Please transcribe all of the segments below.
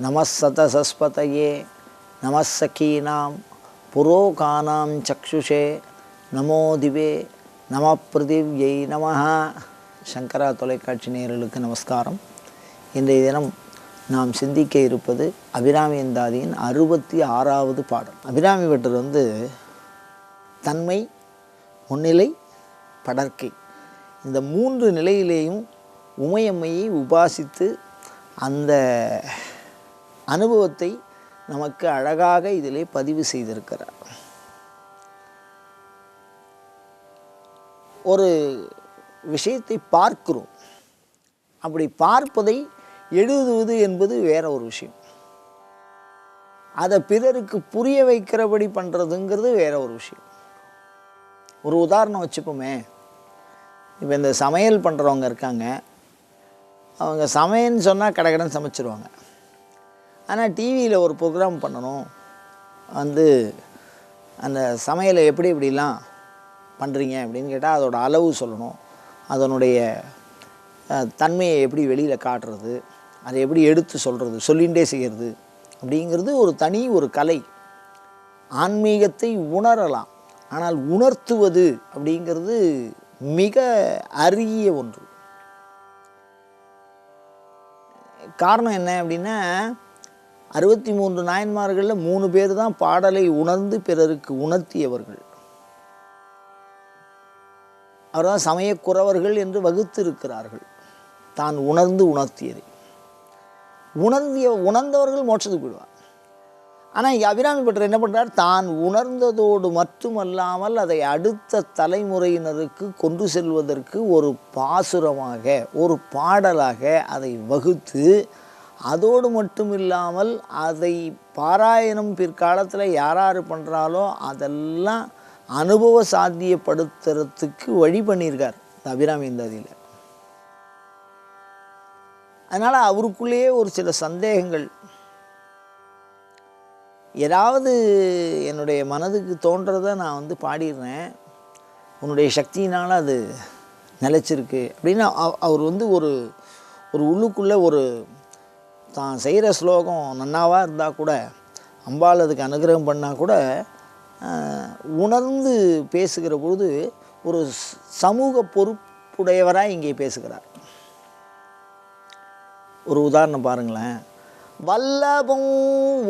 நமசதசஸ்பதையே நமசகீனாம் புரோகானாம் சக்ஷுஷே நமோ திவே நம பிருதிவ்யை நம சங்கரா தொலைக்காட்சி நேயர்களுக்கு நமஸ்காரம். இன்றைய தினம் நாம் சிந்திக்க இருப்பது அபிராமி எந்தாதியின் அறுபத்தி ஆறாவது பாடல். அபிராமி வெட்டர் வந்து தன்மை முன்னிலை படற்கை. இந்த மூன்று நிலையிலேயும் உமையம்மையை உபாசித்து அந்த அனுபவத்தை நமக்கு அழகாக இதிலே பதிவு செய்திருக்கிறார். ஒரு விஷயத்தை பார்க்கிறோம். அப்படி பார்ப்பதை எழுதுவது என்பது வேற ஒரு விஷயம். அதை பிறருக்கு புரிய வைக்கிறபடி பண்ணுறதுங்கிறது வேற ஒரு விஷயம். ஒரு உதாரணம் வச்சுப்போமே. இப்போ இந்த சமையல் பண்ணுறவங்க இருக்காங்க. அவங்க சமையல்னு சொன்னால் கடகடன் சமைச்சிருவாங்க. ஆனால் டிவியில் ஒரு ப்ரோக்ராம் பண்ணணும். வந்து அந்த சமையலை எப்படி எப்படிலாம் பண்ணுறீங்க அப்படின்னு கேட்டால் அதோட அளவு சொல்லணும். அதனுடைய தன்மையை எப்படி வெளியில் காட்டுறது அதை எப்படி எடுத்து சொல்கிறது சொல்லிகிட்டே செய்கிறது அப்படிங்கிறது ஒரு தனி ஒரு கலை. ஆன்மீகத்தை உணரலாம். ஆனால் உணர்த்துவது அப்படிங்கிறது மிக அரிய ஒன்று. காரணம் என்ன அப்படின்னா அறுபத்தி மூன்று நாயன்மார்களில் மூணு பேர் தான் பாடலை உணர்ந்து பிறருக்கு உணர்த்தியவர்கள். அவர்தான் சமயக்குறவர்கள் என்று வகுத்திருக்கிறார்கள். தான் உணர்ந்து உணர்த்தியதை. உணர்ந்திய உணர்ந்தவர்கள் மோட்சத்துக்கு போயிடுவார் ஆனால் இங்கே அபிராமி பட்டர் என்ன பண்ணுறார் தான் உணர்ந்ததோடு மட்டுமல்லாமல் அதை அடுத்த தலைமுறையினருக்கு கொண்டு செல்வதற்கு ஒரு பாசுரமாக ஒரு பாடலாக அதை வகுத்து அதோடு மட்டும் இல்லாமல் அதை பாராயணம் பிற்காலத்தில் யார் யார் பண்ணுறாலோ அதெல்லாம் அனுபவ சாத்தியப்படுத்துறதுக்கு வழி பண்ணியிருக்கார் இந்த அபிராமி இந்தாதியில். அதனால் அவருக்குள்ளேயே ஒரு சில சந்தேகங்கள். ஏதாவது என்னுடைய மனதுக்கு தோன்றதை நான் வந்து பாடிடுறேன். உன்னுடைய சக்தியினால் அது நிலச்சிருக்கு. அப்படின்னு அவர் வந்து ஒரு ஒரு உள்ளுக்குள்ளே ஒரு தான் செய்கிற ஸ்லோகம் நன்னாவாக இருந்தால் கூட அம்பாள் அதுக்கு அனுகிரகம் பண்ணால் கூட உணர்ந்து பேசுகிற பொழுது ஒரு சமூக பொறுப்புடையவராக இங்கே பேசுகிறார். ஒரு உதாரணம் பாருங்களேன். வல்லபம்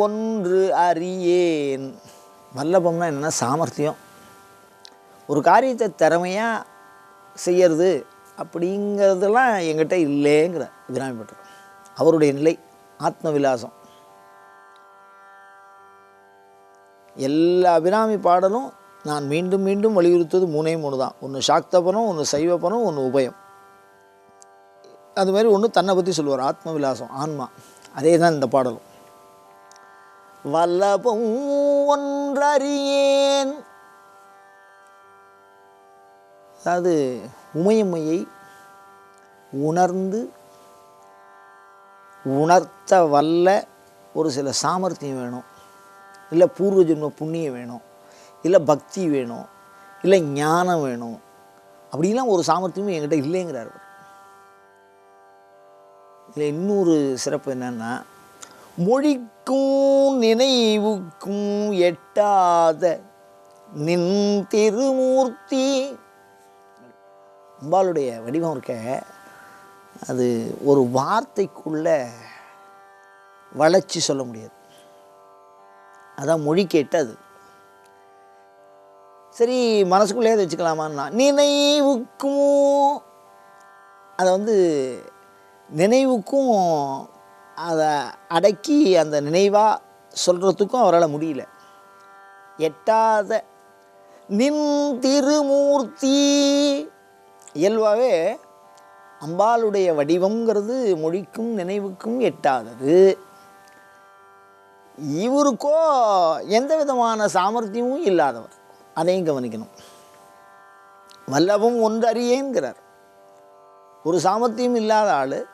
ஒன்று அறியேன். வல்லபம்னா என்னென்னா சாமர்த்தியம். ஒரு காரியத்தை திறமையாக செய்யறது அப்படிங்கிறதெல்லாம் எங்கிட்ட இல்லைங்கிற அபிராமி அவருடைய நிலை. ஆத்ம விலாசம் எல்லா அபிராமி பாடலும் நான் மீண்டும் மீண்டும் வலியுறுத்துவது மூணே மூணு தான். ஒன்று சாக்தபனம் ஒன்று சைவபனம் ஒன்று உபயம். அது மாதிரி ஒன்று தன்னை பற்றி சொல்லுவார் ஆத்ம விலாசம் ஆன்மா. அதே தான் இந்த பாடலும். வல்லபம் ஒன்றறியேன். அதாவது உமையம்மையை உணர்ந்து உணர்த்த வல்ல ஒரு சில சாமர்த்தியம் வேணும். இல்லை பூர்வ ஜென்ம புண்ணியம் வேணும். இல்லை பக்தி வேணும். இல்லை ஞானம் வேணும். அப்படிலாம் ஒரு சாமர்த்தியமும் என்கிட்ட இல்லைங்கிறார் அவர். இதில் இன்னொரு சிறப்பு என்னென்னா மொழிக்கும் நினைவுக்கும் எட்டாத நின் திருமூர்த்தி. அம்பாளுடைய வடிவம் இருக்க அது ஒரு வார்த்தைக்குள்ள வளைச்சி சொல்ல முடியாது. அதான் மொழி கேட்டது. சரி மனசுக்குள்ளே அதை வச்சுக்கலாமான்னா நினைவுக்கும் அதை வந்து நினைவுக்கும் அதை அடக்கி அந்த நினைவாக சொல்கிறதுக்கும் அவரால் முடியல. எட்டாத நின் திருமூர்த்தி இயல்பாகவே அம்பாளுடைய வடிவங்கிறது மொழிக்கும் நினைவுக்கும் எட்டாதது. இவருக்கோ எந்த விதமான சாமர்த்தியமும் இல்லாதவர். அதையும் கவனிக்கணும். வல்லவும் ஒன்றறியேங்கிறார் ஒரு சாமர்த்தியம் இல்லாத ஆள்.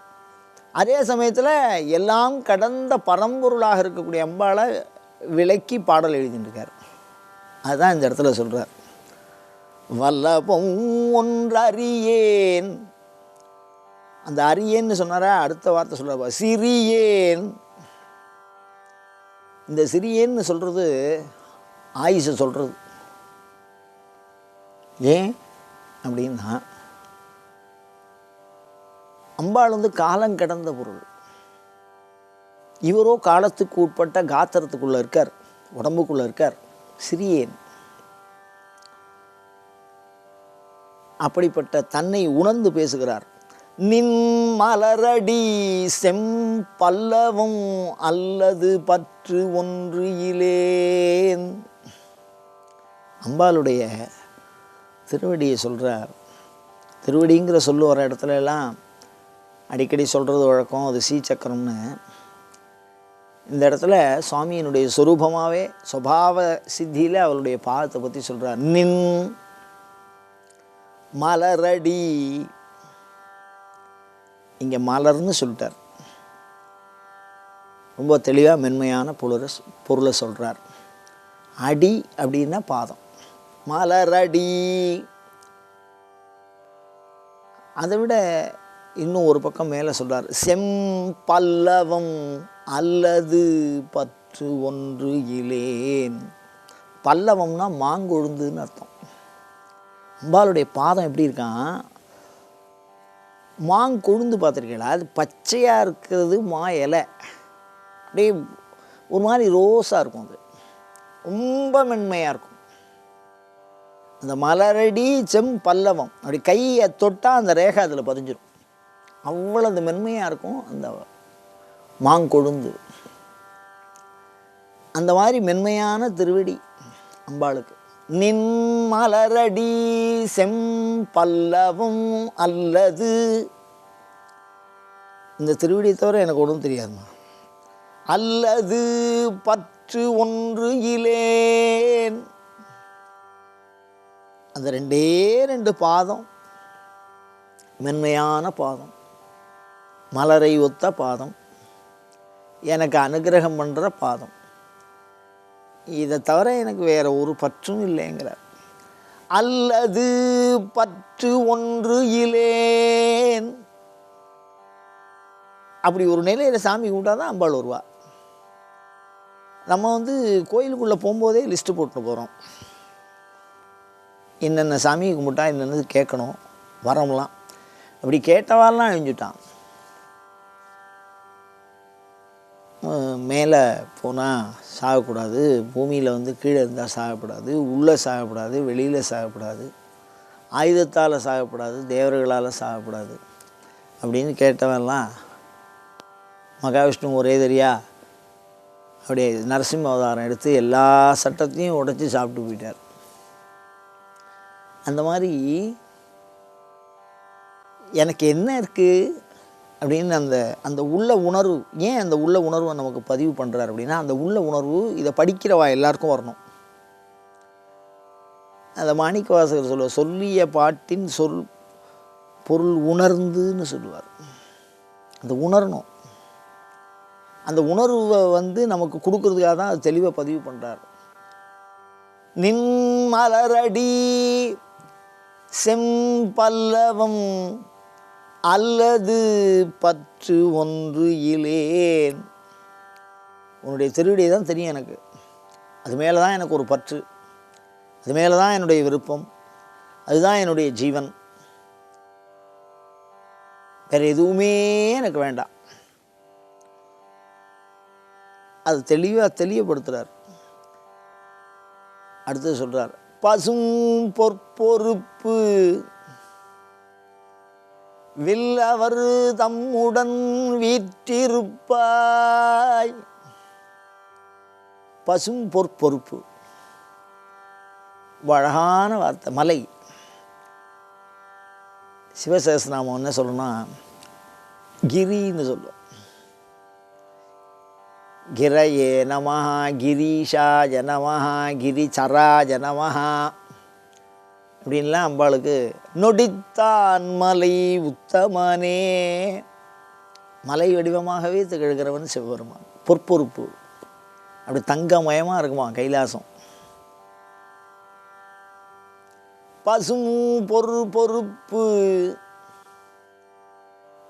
அதே சமயத்தில் எல்லாம் கடந்த பரம்பொருளாக இருக்கக்கூடிய அம்பாளை விலக்கி பாடல் எழுதிட்டுருக்கார் அதுதான் இந்த இடத்துல சொல்கிறார் வல்லபம் ஒன்றறியேன். அந்த அரியேன்னு சொன்னாரா? அடுத்த வார்த்தை சொல்கிறார் சிறியேன். இந்த சிறியேன்னு சொல்கிறது ஆயுஷை சொல்கிறது ஏன்? அப்படின்னா அம்பாள் வந்து காலம் கடந்த பொருள். இவரோ காலத்துக்கு உட்பட்ட காத்திரத்துக்குள்ளே இருக்கார். உடம்புக்குள்ளே இருக்கார். சிறியேன். அப்படிப்பட்ட தன்னை உணர்ந்து பேசுகிறார். நின் மலரடி செம்பல்லவும் அல்லது பற்று ஒன்று இலேன் அம்பாளுடைய திருவடியை சொல்கிறார் திருவடிங்கிற சொல்லு வர இடத்துல எல்லாம் அடிக்கடி சொல்கிறது வழக்கம் அது சீச்சக்கரம்னு இந்த இடத்துல சுவாமியினுடைய சொரூபமாகவே சுபாவ சித்தியில் அவளுடைய பாதத்தை பற்றி சொல்கிறார் நின் மலரடி இங்கே மலர்னு சொல்லிட்டார். ரொம்ப தெளிவாக மென்மையான பொருளை பொருளை சொல்கிறார் அடி அப்படின்னா பாதம். மலரடி. அதை விட இன்னும் ஒரு பக்கம் மேலே சொல்கிறார் செம்பல்லவம் அல்லது பற்று ஒன்று இலேன். பல்லவம்னா மாங்கொழுந்துன்னு அர்த்தம். அம்பாளுடைய பாதம் எப்படி இருக்கான்? மாங்கொழுந்து பார்த்துருக்கீங்களா? அது பச்சையாக இருக்கிறது மா இலை. அப்படியே ஒரு மாதிரி ரோஸாக இருக்கும் அது. ரொம்ப மென்மையாக இருக்கும். அந்த மலரடி செம் பல்லவம். அப்படி கையை தொட்டால் அந்த ரேகை அதில் பதிஞ்சிரும். அவ்வளவு மென்மையாக இருக்கும் அந்த மாங்கொழுந்து. அந்த மாதிரி மென்மையான திருவடி அம்பாளுக்கு. நின் மலரடி செம்பல்லவும் அல்லது. இந்த திருவடியை தவிர எனக்கு ஒன்றும் தெரியாதுமா அல்லது பற்று ஒன்று இலேன். அந்த ரெண்டே ரெண்டு பாதம் மென்மையான பாதம் மலரை ஒத்த பாதம் எனக்கு அனுகிரகம் பண்ணுற பாதம். இதை தவிர எனக்கு வேறு ஒரு பற்றும் இல்லைங்கிறார். அல்லது பற்று ஒன்று இலேன். அப்படி ஒரு நிலையில் சாமி கும்பிட்டா தான் அம்பாள் வருவா. நம்ம வந்து கோயிலுக்குள்ளே போகும்போதே லிஸ்ட்டு போட்டு போகிறோம் என்னென்ன சாமி கும்பிட்டா என்னென்ன கேட்கணும் வரோம்லாம். அப்படி கேட்டவாலாம் அழிஞ்சுட்டான். மேலே போனால் சாகக்கூடாது. பூமியில் வந்து கீழே இருந்தால் சாகக்கூடாது உள்ளே சாகக்கூடாது வெளியில் சாகக்கூடாது ஆயுதத்தால் சாகக்கூடாது தேவர்களால் சாகக்கூடாது அப்படின்னு கேட்டவன்லாம் மகாவிஷ்ணு ஒரே தெரியா? அப்படியே நரசிம்ம அவதாரம் எடுத்து எல்லா சட்டத்தையும் உடைச்சி சாப்பிட்டு போயிட்டார். அந்த மாதிரி எனக்கு என்ன இருக்குது அப்படின்னு அந்த அந்த உள்ள உணர்வு ஏன் அந்த உள்ள உணர்வை நமக்கு பதிவு பண்ணுறாரு அப்படின்னா அந்த உள்ள உணர்வு இதை படிக்கிறவா எல்லாருக்கும் வரணும். அந்த மாணிக்க வாசகர் சொல்லுவார் சொல்லிய பாட்டின் சொல் பொருள் உணர்ந்துன்னு சொல்லுவார். அந்த உணரணும். அந்த உணர்வை வந்து நமக்கு கொடுக்கறதுக்காக தான் அது தெளிவாக பதிவு பண்ணுறார் நின் மலரடி செம்பல்லவம் அல்லது பற்று ஒன்று இலேன். உன்னுடைய திருவிடையை தான் தெரியும் எனக்கு. அது மேலே தான் எனக்கு ஒரு பற்று. அது மேலே தான் என்னுடைய விருப்பம். அதுதான் என்னுடைய ஜீவன். வேறு எதுவுமே எனக்கு வேண்டாம். அது தெளிவாக தெளிவுபடுத்துகிறார் அடுத்தது சொல்கிறார் பசும் பொற்பொறுப்பு. வில்லவர் தம்முடன் வீற்றிருப்பாய். பசும் பொற்பொறுப்பு அழகான வார்த்தை மலை. சிவசேசநாமம் என்ன சொல்லணும்னா கிரின்னு சொல்லும் கிரயே நமஹா கிரீஷா ஜனமஹா கிரிச்சராஜ ஜனமஹா அப்படின்லாம் அம்பாளுக்கு நொடித்தான் மலை உத்தமனே. மலை வடிவமாகவே திகழ்கிறவன் சிவபெருமான். பொற்பொறுப்பு அப்படி தங்கமயமாக இருக்குமா கைலாசம். பசுமு பொரு பொறுப்பு.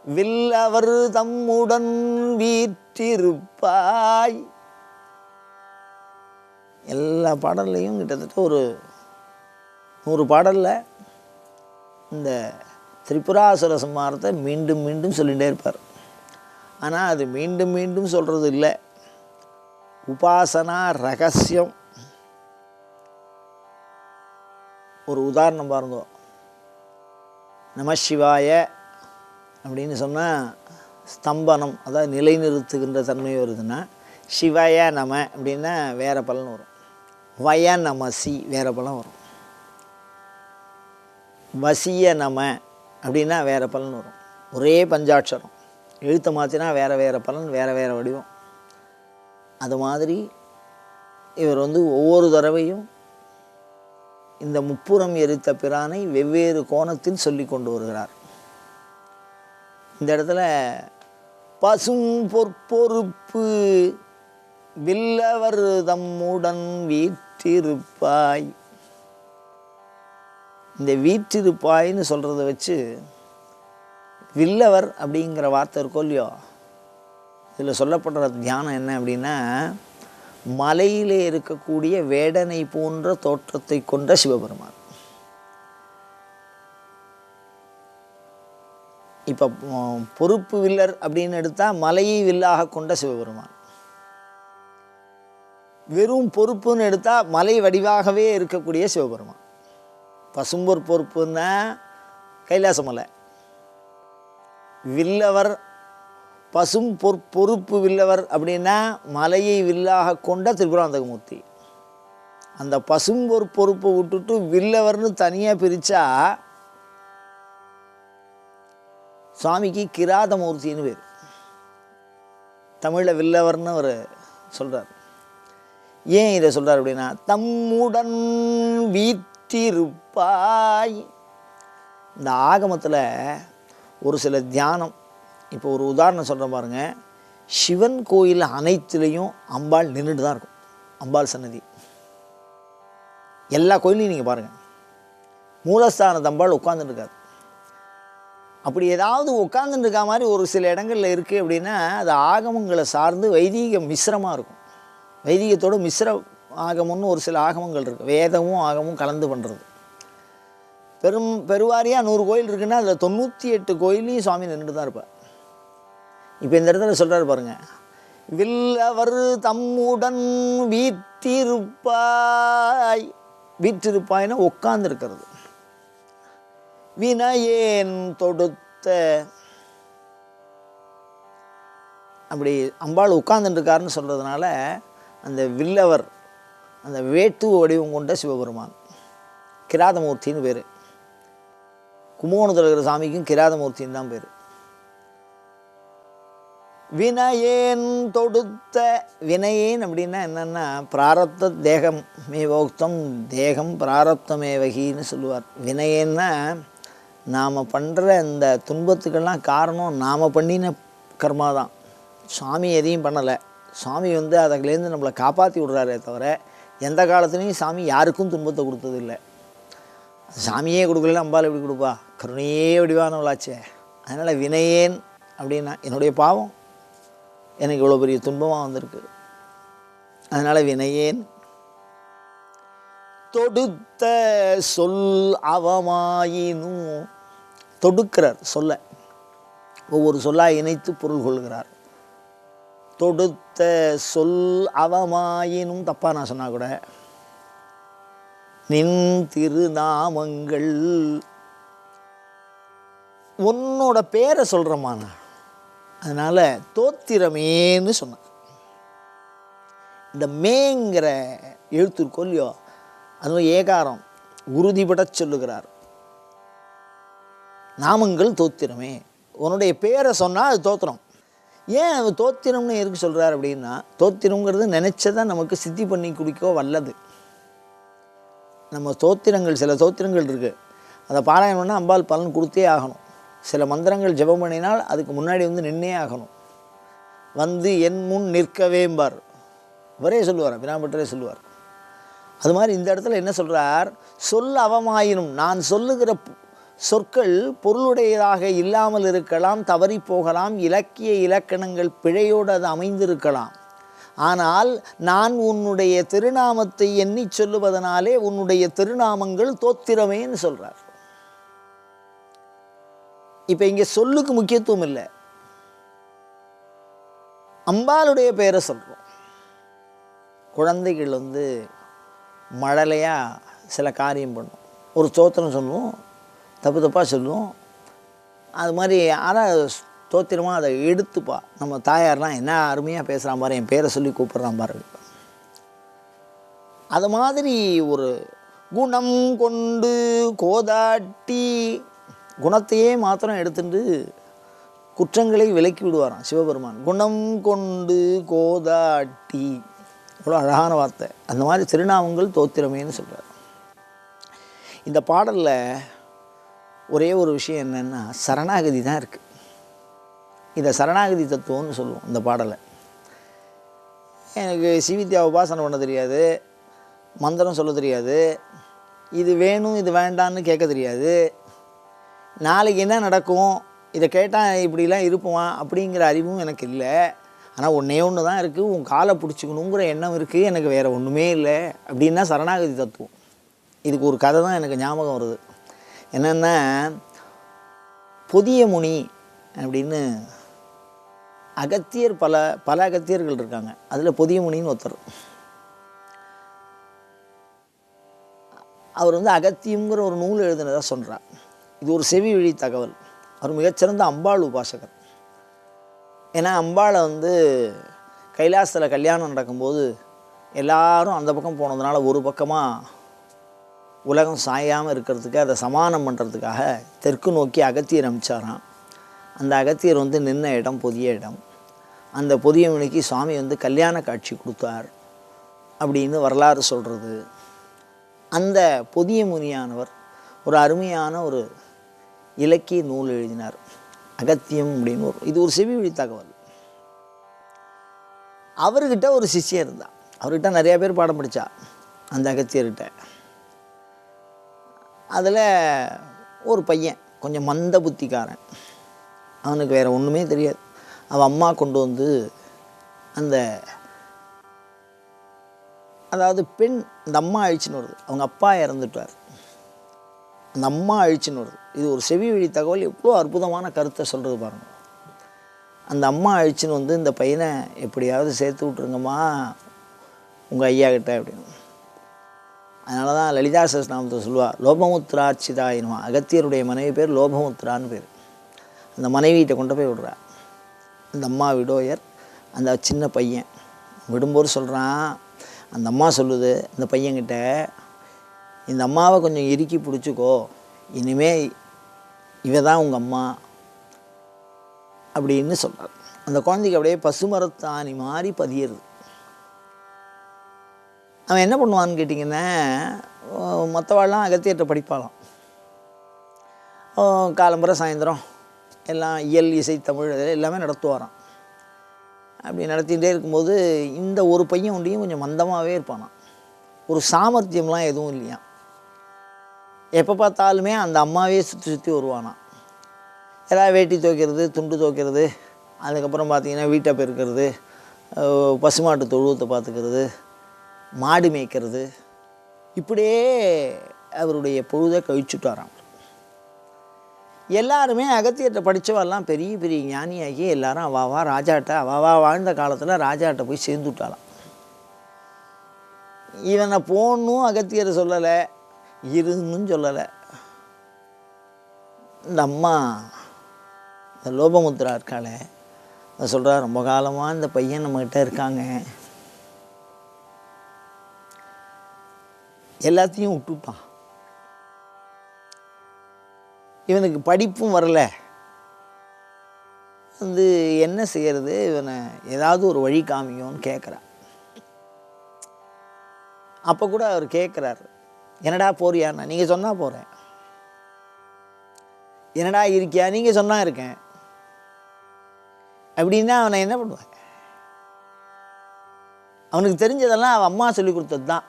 வில்லவர் தம்முடன் வீற்றிருப்பாய். எல்லா பாடல்லையும் கிட்டத்தட்ட ஒரு நூறு பாடலில் இந்த திரிபுராசுர சம்மாரத்தை மீண்டும் மீண்டும் சொல்லிகிட்டே இருப்பார். ஆனால் அது மீண்டும் மீண்டும் சொல்கிறது இல்லை. உபாசனா ரகசியம். ஒரு உதாரணம் பாருங்க. நமசிவாய அப்படின்னு சொன்னால் ஸ்தம்பனம் அதாவது நிலைநிறுத்துகின்ற தன்மை வருதுன்னா சிவய நம அப்படின்னா வேறு பலன் வரும். வய நமசி வேறு பலன் வரும். வசிய நம அப்படின்னா வேறு பலன் வரும். ஒரே பஞ்சாட்சரம். எழுத்தை மாற்றினா வேறு வேறு பலன் வேறு வேறு வடிவம். அது மாதிரி இவர் வந்து ஒவ்வொரு தடவையும் இந்த முப்புறம் எரித்த பிரானை வெவ்வேறு கோணத்தில் சொல்லி கொண்டு வருகிறார். இந்த இடத்துல பசும் பொற்பொறுப்பு வில்லவர் தம்முடன் வீற்றிருப்பாய். இந்த வீற்றிருப்பாய்ன்னு சொல்கிறத வச்சு வில்லவர் அப்படிங்கிற வார்த்தை இருக்கோ இல்லையோ இதில் சொல்லப்படுற தியானம் என்ன அப்படின்னா மலையிலே இருக்கக்கூடிய வேடனை போன்ற தோற்றத்தை கொண்ட சிவபெருமான். இப்போ பொறுப்பு வில்லர் அப்படின்னு எடுத்தால் மலையை வில்லாக கொண்ட சிவபெருமான். வெறும் பொறுப்புன்னு எடுத்தால் மலை வடிவாகவே இருக்கக்கூடிய சிவபெருமான். பசும்பொற் பொறுப்புன்னா கைலாச மலை. வில்லவர் பசும் பொற் பொறுப்பு வில்லவர் அப்படின்னா மலையை வில்லாக கொண்ட திரிபுராந்தகமூர்த்தி அந்த பசும்பொற் பொறுப்பை விட்டுட்டு வில்லவர்னு தனியாக பிரித்தா சுவாமிக்கு கிராதமூர்த்தின்னு பேர். தமிழில் வில்லவர்னு அவர் சொல்கிறார் ஏன் இதை சொல்கிறார் அப்படின்னா தம்முடன் வீற்றிருப்பாய் இந்த ஆகமத்தில் ஒரு சில தியானம். இப்போ ஒரு உதாரணம் சொல்கிறேன் பாருங்கள் சிவன் கோயில் அனைத்துலேயும் அம்பாள் நின்றுட்டு தான் இருக்கும். அம்பாள் சன்னதி. எல்லா கோயிலையும் நீங்கள் பாருங்கள் மூலஸ்தான தம்பாள் உட்காந்துட்டு அப்படி ஏதாவது உட்காந்துட்டு இருக்க மாதிரி ஒரு சில இடங்களில் இருக்குது அப்படின்னா அது ஆகமங்களை சார்ந்து வைதீக மிஸ்ரமாக இருக்கும். வைதீகத்தோட மிஸ்ர ஆகமம்னு ஒரு சில ஆகமங்கள் இருக்குது வேதமும் ஆகமும் கலந்து பண்ணுறது பெரும் பெருவாரியாக நூறு கோயில் இருக்குன்னா அதில் தொண்ணூற்றி எட்டு கோயிலையும் சுவாமி நின்றுட்டு தான் இருப்பார். இப்போ இந்த இடத்துல சொல்கிறாரு பாருங்கள் வில்லவர் தம்முடன் வீற்றிருப்பாய். வீற்றிருப்பாய்னா உட்கார்ந்துருக்கிறது. வினையேன் தொடுத்த. அப்படி அம்பாள் உட்கார்ந்துட்டுருக்காருன்னு சொல்கிறதுனால அந்த வில்லவர் அந்த வேட்டு வடிவம் கொண்ட சிவபெருமான். கிராதமூர்த்தின்னு பேர். கும்போணத்தில் இருக்கிற சாமிக்கும் கிராதமூர்த்தின்னு தான் பேர். வினயேன் தொடுத்த வினயேன் அப்படின்னா என்னென்னா பிராரப்த தேகம் மேவோக்தம் தேகம் பிராரப்தமேவகின்னு சொல்லுவார். வினயேன்னா நாம் பண்ணுற இந்த துன்பத்துக்கெல்லாம் காரணம் நாம் பண்ணின கர்மா தான். சாமி எதையும் பண்ணலை. சாமி வந்து அதுலேருந்து நம்மளை காப்பாற்றி விடுறாரே தவிர எந்த காலத்துலேயும் சாமி யாருக்கும் துன்பத்தை கொடுத்ததில்லை. சாமியே கொடுக்கல அம்பால் எப்படி கொடுப்பா? கருணையே வடிவானவளாச்சே. அதனால் வினையேன் அப்படின்னா என்னுடைய பாவம். எனக்கு இவ்வளோ பெரிய துன்பமாக வந்திருக்கு. அதனால் வினையேன். தொடுத்த சொல் அவமாயினும் தொடுக்கிறார் சொல்ல. ஒவ்வொரு சொல்லாக இணைத்து பொருள் கொள்கிறார். தொடுத்த சொல் அவமாயினும் தப்பாக நான் சொன்னால் கூட நின் திருநாமங்கள். உன்னோட பேரை சொல்கிறேம்மா அதனால் தோத்திரமேன்னு சொன்னேன். இந்த மேங்கிற எழுத்துருக்கோ இல்லையோ அதுவும் ஏகாரம் உறுதிபட சொல்லுகிறார். நாமங்கள் தோத்திரமே. உன்னுடைய பேரை சொன்னால் அது தோத்திரம். ஏன் அவர் தோத்திரம்னு எதுக்கு சொல்கிறார் அப்படின்னா தோத்திரங்கிறது நினச்சதான் நமக்கு சித்தி பண்ணி குடிக்கோ வல்லது. நம்ம தோத்திரங்கள் சில தோத்திரங்கள் இருக்குது அதை பாராயணம் பண்ணால் அம்பாள் பலன் கொடுத்தே ஆகணும். சில மந்திரங்கள் ஜெபம் பண்ணினால் அதுக்கு முன்னாடி வந்து நின்னே ஆகணும். வந்து என் முன் நிற்கவேம்பார் இவரே சொல்லுவார் அபிராம்பட்டரே சொல்லுவார். அது மாதிரி இந்த இடத்துல என்ன சொல்கிறார் சொல் அவமாயினும் நான் சொல்லுகிற சொற்கள் பொருளுடையதாக இல்லாமல் இருக்கலாம் தவறி போகலாம் இலக்கிய இலக்கணங்கள் பிழையோடு அது அமைந்திருக்கலாம். ஆனால் நான் உன்னுடைய திருநாமத்தை எண்ணி சொல்லுவதனாலே உன்னுடைய திருநாமங்கள் தோத்திரமேன்னு சொல்கிறார் இப்போ இங்கே சொல்லுக்கு முக்கியத்துவம் இல்லை. அம்பாளுடைய பெயரை சொல்கிறோம் குழந்தைகள் வந்து மழலையாக சில காரியம் பண்ணும். ஒரு தோத்திரம் சொல்லுவோம். தப்பு தப்பாக சொல்லுவோம். அது மாதிரி ஆனால் தோத்திரமாக அதை எடுத்துப்பா. நம்ம தாயார்லாம் என்ன அருமையாக பேசுகிறான் பாரு என் பேரை சொல்லி கூப்பிட்றான் பாரு. அது மாதிரி ஒரு குணம் கொண்டு கோதாட்டி குணத்தையே மாத்திரம் எடுத்துட்டு குற்றங்களை விலக்கி விடுவாராம் சிவபெருமான். குணம் கொண்டு கோதாட்டி. இவ்வளோ அழகான வார்த்தை. அந்த மாதிரி திருநாமங்கள் தோத்திரமேன்னு சொல்கிறார் இந்த பாடலில் ஒரே ஒரு விஷயம் என்னென்னா சரணாகதி தான் இருக்குது இதை சரணாகதி தத்துவம்னு சொல்லுவோம் இந்த பாடலை. எனக்கு சிவித்யா உபாசனை பண்ண தெரியாது மந்திரம் சொல்ல தெரியாது இது வேணும் இது வேண்டான்னு கேட்க தெரியாது. நாளைக்கு என்ன நடக்கும் இதை கேட்டால் இப்படிலாம் இருப்பான் அப்படிங்கிற அறிவும் எனக்கு இல்லை. ஆனால் ஒன்றே ஒன்று தான் இருக்குது உன் காலை பிடிச்சிக்கணுங்கிற எண்ணம் இருக்குது எனக்கு வேறு ஒன்றுமே இல்லை அப்படின்னா சரணாகதி தத்துவம். இதுக்கு ஒரு கதை தான் எனக்கு ஞாபகம் வருது. என்னென்னா புதிய முனி அப்படின்னு அகத்தியர் பல பல அகத்தியர்கள் இருக்காங்க. அதில் புதிய முனின்னு ஒருத்தர். அவர் வந்து அகத்தியம்ங்கிற ஒரு நூல் எழுதினதாக சொல்கிறார் இது ஒரு செவி வழி தகவல். அவர் மிகச்சிறந்த அம்பாள் உபாசகர். ஏன்னா அம்பாளை வந்து கைலாசத்தில் கல்யாணம் நடக்கும்போது எல்லாரும் அந்த பக்கம் போனதுனால ஒரு பக்கமாக உலகம் சாயாமல் இருக்கிறதுக்கு அதை சமானம் பண்ணுறதுக்காக தெற்கு நோக்கி அகத்தியர் அமைச்சாராம். அந்த அகத்தியர் வந்து நின்ன இடம் புதிய இடம். அந்த புதியவனுக்கு சுவாமி வந்து கல்யாண காட்சி கொடுத்தார் அப்படின்னு வரலாறு சொல்கிறது அந்த புதிய முனியானவர் ஒரு அருமையான ஒரு இலக்கிய நூல் எழுதினார். அகத்தியம் அப்படின்னு ஒரு இது ஒரு செவி வழி தகவல். அவர்கிட்ட ஒரு சிஷ்யன் இருந்தா அவர்கிட்ட நிறையா பேர் பாடம் படித்தா அந்த அகத்தியர்கிட்ட. அதில் ஒரு பையன் கொஞ்சம் மந்த புத்திக்காரன். அவனுக்கு வேறு ஒன்றுமே தெரியாது. அவன் அம்மா கொண்டு வந்து அந்த அதாவது பெண் அந்த அம்மா அழிச்சுன்னு வருது. அவங்க அப்பா இறந்துட்டார். அந்த அம்மா அழிச்சுன்னு வருது. இது ஒரு செவி வழி தகவல். எவ்வளோ அற்புதமான கருத்தை சொல்கிறது பாருங்கள் அந்த அம்மா அழிச்சுன்னு வந்து இந்த பையனை எப்படியாவது சேர்த்து விட்ருங்கம்மா உங்கள் ஐயா கிட்ட அப்படின்னு. அதனால தான் லலிதா சஸ்நாமத்தை சொல்லுவா லோபமுத்ராட்சிதாயினுமா அகத்தியருடைய மனைவி பேர் லோபமுத்ரான்னு பேர். அந்த மனைவியிட்ட கொண்டு போய் விடுறா. அந்த அம்மா விடோயர் அந்த சின்ன பையன். விடும்போது சொல்கிறான் அந்த அம்மா சொல்லுது இந்த பையன்கிட்ட இந்த அம்மாவை கொஞ்சம் இறுக்கி பிடிச்சிக்கோ. இனிமே இவ தான் உங்கள் அம்மா. அப்படின்னு சொல்கிறார் அந்த குழந்தைக்கு அப்படியே பசுமரத்தாணி மாதிரி பதியிறது அவன் என்ன பண்ணுவான்னு கேட்டிங்கன்னா மற்றவாள்லாம் அகத்தியத்தை படிப்பாளாம். ஓ, சாயந்தரம் எல்லாம் இயல் இசை தமிழ் எல்லாமே நடத்துவாராம். அப்படி நடத்திகிட்டே இருக்கும்போது இந்த ஒரு பையன் உண்டியும் கொஞ்சம் மந்தமாகவே இருப்பானான் ஒரு சாமர்த்தியம்லாம் எதுவும் இல்லையா எப்போ பார்த்தாலுமே அந்த அம்மாவே சுற்றி சுற்றி வருவானான் ஏதாவது வேட்டி துவைக்கிறது துண்டு துவைக்கிறது அதுக்கப்புறம் பார்த்திங்கன்னா வீட்டை பெருக்கிறது பசுமாட்டு தொழுவத்தை பார்த்துக்கிறது மாடு மேய்க்கிறது. இப்படியே அவருடைய பொழுதை கழிச்சுட்டாராம் எல்லாருமே அகத்தியத்தை படித்தவெல்லாம் பெரிய பெரிய ஞானியாகி எல்லாரும் அவாவா ராஜாட்ட அவாவா வாழ்ந்த காலத்தில் ராஜாட்ட போய் சேர்ந்துட்டாளாம். இவனை போகணும் அகத்தியரை சொல்லலை இருன்னு சொல்லலை. இந்த அம்மா இந்த லோபமுத்ரா இருக்காளே அதை சொல்கிறா ரொம்ப காலமாக இந்த பையன் நம்மக்கிட்ட இருக்காங்க. எல்லாத்தையும் விட்டுட்டான். இவனுக்கு படிப்பும் வரல. வந்து என்ன செய்கிறது இவனை ஏதாவது ஒரு வழி காமியோன்னு கேட்குறான் அப்போ கூட அவர் கேட்குறாரு என்னடா போறியாண்ணா நீங்கள் சொன்னால் போகிறேன் என்னடா இருக்கியா? நீங்கள் சொன்னால் இருக்கேன். அப்படின்னா அவனை என்ன பண்ணுவேன் அவனுக்கு தெரிஞ்சதெல்லாம் அவன் அம்மா சொல்லி கொடுத்தது தான்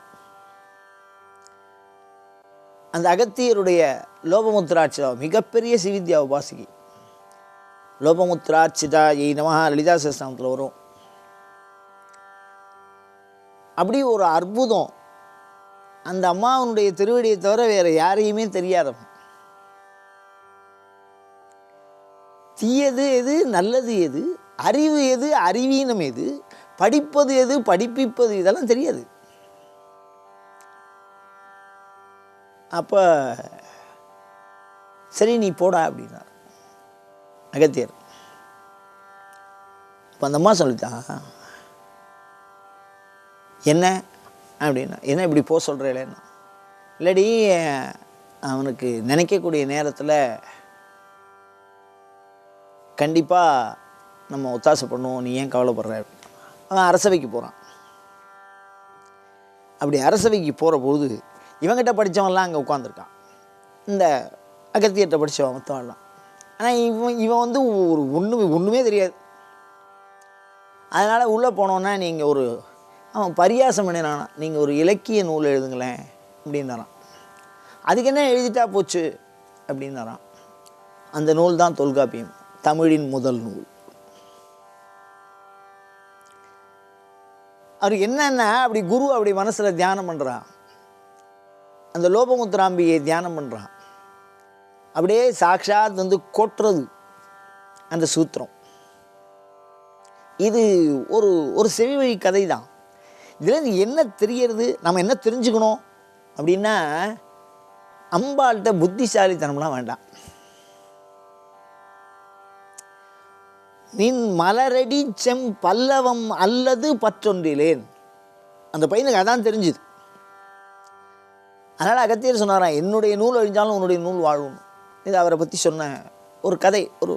அந்த அகத்தியருடைய லோபமுத்ராட்சிதா மிகப்பெரிய சிவித்யா உபாசிகி லோபமுத்ராட்சிதா ஏய் நமஹா லலிதா சஸ்தானத்தில் வரும். அப்படி ஒரு அற்புதம். அந்த அம்மாவனுடைய திருவடியை தவிர வேறு யாரையுமே தெரியாதவன். தீயது எது நல்லது எது அறிவு எது அறிவீனம் எது படிப்பது எது படிப்பிப்பது இதெல்லாம் தெரியாது. அப்போ சரி நீ போடா அப்படின்னார் அகத்தியர். அப்போ அந்த அம்மா சொல்லிட்டா என்ன? அப்படின்னா என்ன இப்படி போக சொல்கிறேன்னா இல்லடி அவனுக்கு நினைக்கக்கூடிய நேரத்தில் கண்டிப்பாக நம்ம ஒத்தாசை பண்ணுவோம் நீ ஏன் கவலைப்படுற? அவன் அரசவைக்கு போகிறான் அப்படி அரசவைக்கு போகிற பொழுது இவங்ககிட்ட படித்தவன்லாம் அங்கே உட்காந்துருக்கான் இந்த அகத்தியர்கிட்ட படித்தவன் மற்றவன்லாம் ஆனால் இவன் இவன் வந்து ஒரு ஒன்றுமே ஒன்றுமே தெரியாது. அதனால் உள்ளே போனோன்னா நீங்கள் ஒரு அவன் பரியாசம் பண்ணினானா நீங்கள் ஒரு இலக்கிய நூல் எழுதுங்களேன் அப்படின்னாரான் அதுக்கு என்ன எழுதிட்டா போச்சு அப்படின்னாரான் அந்த நூல் தான் தொல்காப்பியம் தமிழின் முதல் நூல். அவர் என்னென்ன அப்படி குரு அப்படி மனசில் தியானம் பண்ணுறான் அந்த லோபமுத்திராம்பியை தியானம் பண்ணுறான் அப்படியே சாட்சாத் வந்து கொட்டுறது அந்த சூத்திரம். இது ஒரு ஒரு செவி வழி கதை தான் இதுலேருந்து என்ன தெரியறது? நம்ம என்ன தெரிஞ்சுக்கணும்? அப்படின்னா அம்பாள்கிட்ட புத்திசாலித்தனம்லாம் வேண்டாம். நின் மலரடி செம் பல்லவம் அல்லது பற்றொன்றிலேன். அந்த பையனுக்கு அதான் தெரிஞ்சுது. அதனால் அகத்தியர் சொன்னாராம் என்னுடைய நூல் அழிஞ்சாலும் உன்னுடைய நூல் வாழும். இது அவரை பற்றி சொன்ன ஒரு கதை ஒரு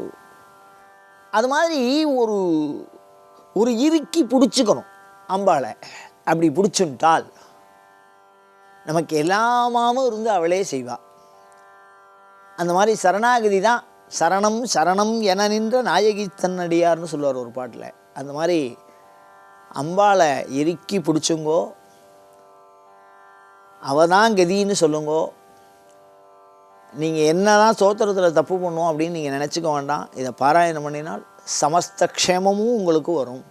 அது மாதிரி ஒரு ஒரு இறுக்கி பிடிச்சிக்கணும். அம்பாளை அப்படி பிடிச்சுட்டால் நமக்கு எல்லாமாவும் இருந்து அவளே செய்வாள் அந்த மாதிரி சரணாகதி தான் சரணம் சரணம் என நின்ற நாயகி தன்னடியார்னு சொல்லுவார் ஒரு பாட்டில். அந்த மாதிரி அம்பாளை இறுக்கி பிடிச்சுங்கோ அவள் தான் கதின்னு சொல்லுங்கோ. நீங்கள் என்ன தான் சோத்திரத்தில் தப்பு பண்ணுவோம் அப்படின்னு நீங்கள் நினச்சிக்க வேண்டாம். இதை பாராயணம் பண்ணினால் சமஸ்த க்ஷேமமும் உங்களுக்கு வரும்.